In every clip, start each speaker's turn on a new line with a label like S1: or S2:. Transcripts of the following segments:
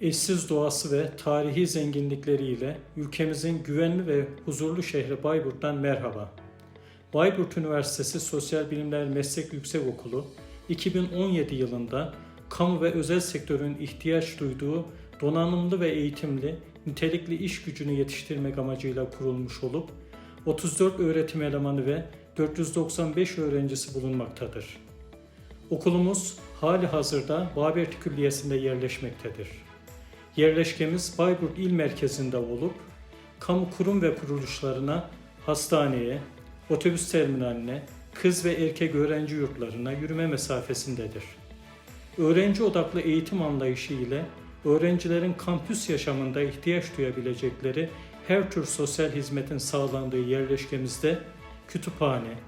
S1: Eşsiz doğası ve tarihi zenginlikleriyle ülkemizin güvenli ve huzurlu şehri Bayburt'tan merhaba. Bayburt Üniversitesi Sosyal Bilimler Meslek Yüksekokulu 2017 yılında kamu ve özel sektörün ihtiyaç duyduğu donanımlı ve eğitimli, nitelikli iş gücünü yetiştirmek amacıyla kurulmuş olup 34 öğretim elemanı ve 495 öğrencisi bulunmaktadır. Okulumuz hali hazırda Babert Külliyesi'nde yerleşmektedir. Yerleşkemiz Bayburt İl Merkezi'nde olup, kamu kurum ve kuruluşlarına, hastaneye, otobüs terminaline, kız ve erkek öğrenci yurtlarına yürüme mesafesindedir. Öğrenci odaklı eğitim anlayışı ile öğrencilerin kampüs yaşamında ihtiyaç duyabilecekleri her tür sosyal hizmetin sağlandığı yerleşkemizde kütüphane,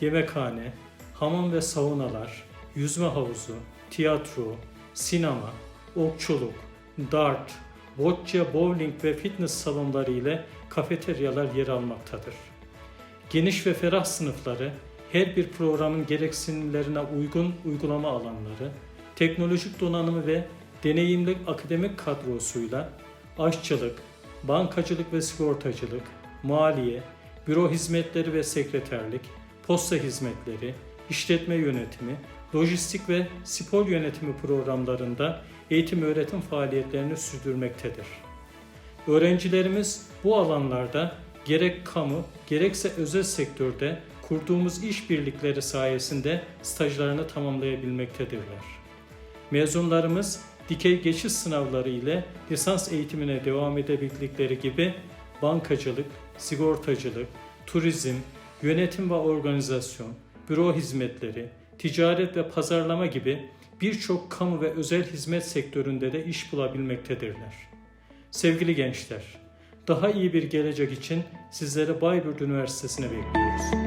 S1: yemekhane, hamam ve saunalar, yüzme havuzu, tiyatro, sinema, okçuluk, dart, bocce, bowling ve fitness salonları ile kafeteryalar yer almaktadır. Geniş ve ferah sınıfları, her bir programın gereksinimlerine uygun uygulama alanları, teknolojik donanımı ve deneyimli akademik kadrosuyla aşçılık, bankacılık ve sigortacılık, maliye, büro hizmetleri ve sekreterlik, posta hizmetleri, işletme yönetimi, lojistik ve spor yönetimi programlarında eğitim öğretim faaliyetlerini sürdürmektedir. Öğrencilerimiz bu alanlarda gerek kamu gerekse özel sektörde kurduğumuz işbirlikleri sayesinde stajlarını tamamlayabilmektedirler. Mezunlarımız dikey geçiş sınavları ile lisans eğitimine devam edebildikleri gibi bankacılık, sigortacılık, turizm, yönetim ve organizasyon, büro hizmetleri, ticaret ve pazarlama gibi birçok kamu ve özel hizmet sektöründe de iş bulabilmektedirler. Sevgili gençler, daha iyi bir gelecek için sizleri Bayburt Üniversitesi'ne bekliyoruz.